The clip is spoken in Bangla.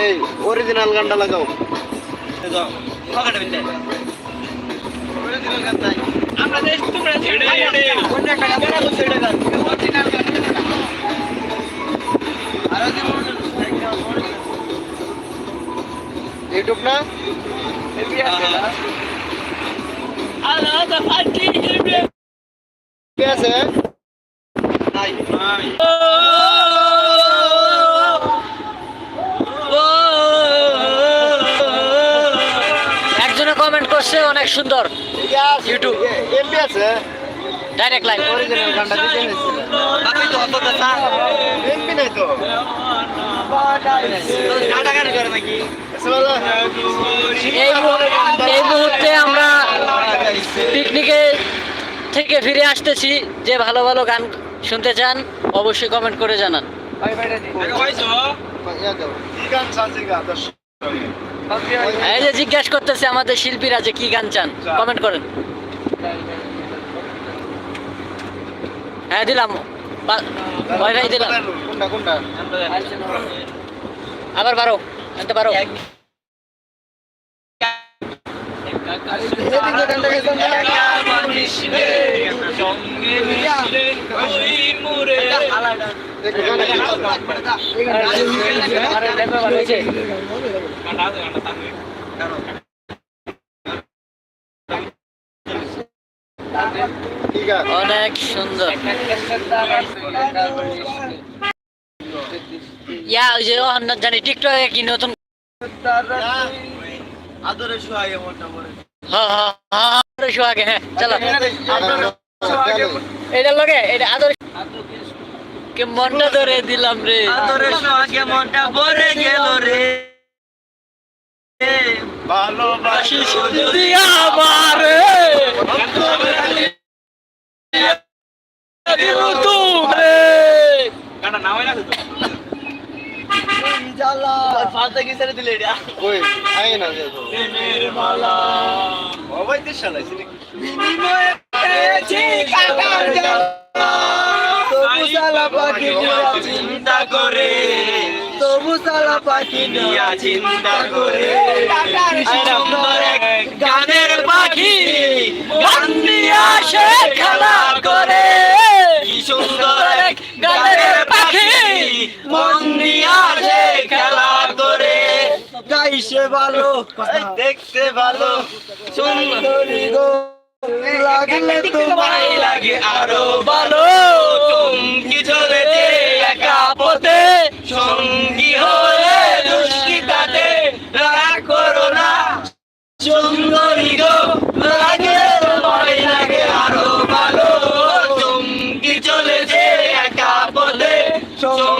এই অরিজিনাল গানটা লাগাও ইউটিউব না আলাদা ফাটি আছে একজনে কমেন্ট করছে অনেক সুন্দর। ইউটিউব আছে। ডাইরেক্ট লাইভ অরিজিনাল গানটা দিতে এমবি নাই তো। এই মুহূর্তে আমরা পিকনিকে থেকে ফিরে আসতেছি যে ভালো ভালো গান শুনতে চান অবশ্যই কমেন্ট করে জানান। গান এই যে জিজ্ঞাসা করতেছে আমাদের শিল্পীরা যে কি গান চান কমেন্ট করেন। হ্যাঁ দিলাম। দিলাম। আবার বারো আনতে পারো এদিকে গানটা গেছেন দেখো গানটা ঠিক আছে অনেক সুন্দর। ইয়া ওই যে জানি টিকটকে কি নতুন আদরে শুয়াই এমনটা বলে হ্যাঁ হ্যাঁ আদর সোহাগে হ্যাঁ চলো। এটা লগে এটা আদর কে মনটা ধরে দিলাম রে। মনটা ভরে গেল রে। ভালোবাসি দিয়া আমারে দিল তুমি। ফালতে কি ছেড়ে দিলে এটা? ওই আই না দেখো ওই তো শালাইছি তবু সালা পাখি নিয়া চিন্তা করে। তবু পাখি নিয়া চিন্তা করে। এক গানের পাখি গান নিয়ে আসে খেলা করে। কি সুন্দর এক গানের পাখি মন নিয়ে ভালো দেখতে ভালো। সুন্দরী গো লাগলে তোমায় লাগে আরও ভালো। চমকি চলেছে একা পথে। সঙ্গী হয়ে দুষ্কৃতাতে রাগ করো না। সুন্দরী গো লাগে তোমায় লাগে আরও ভালো। চমকি চলেছে একা পথে। সঙ্গী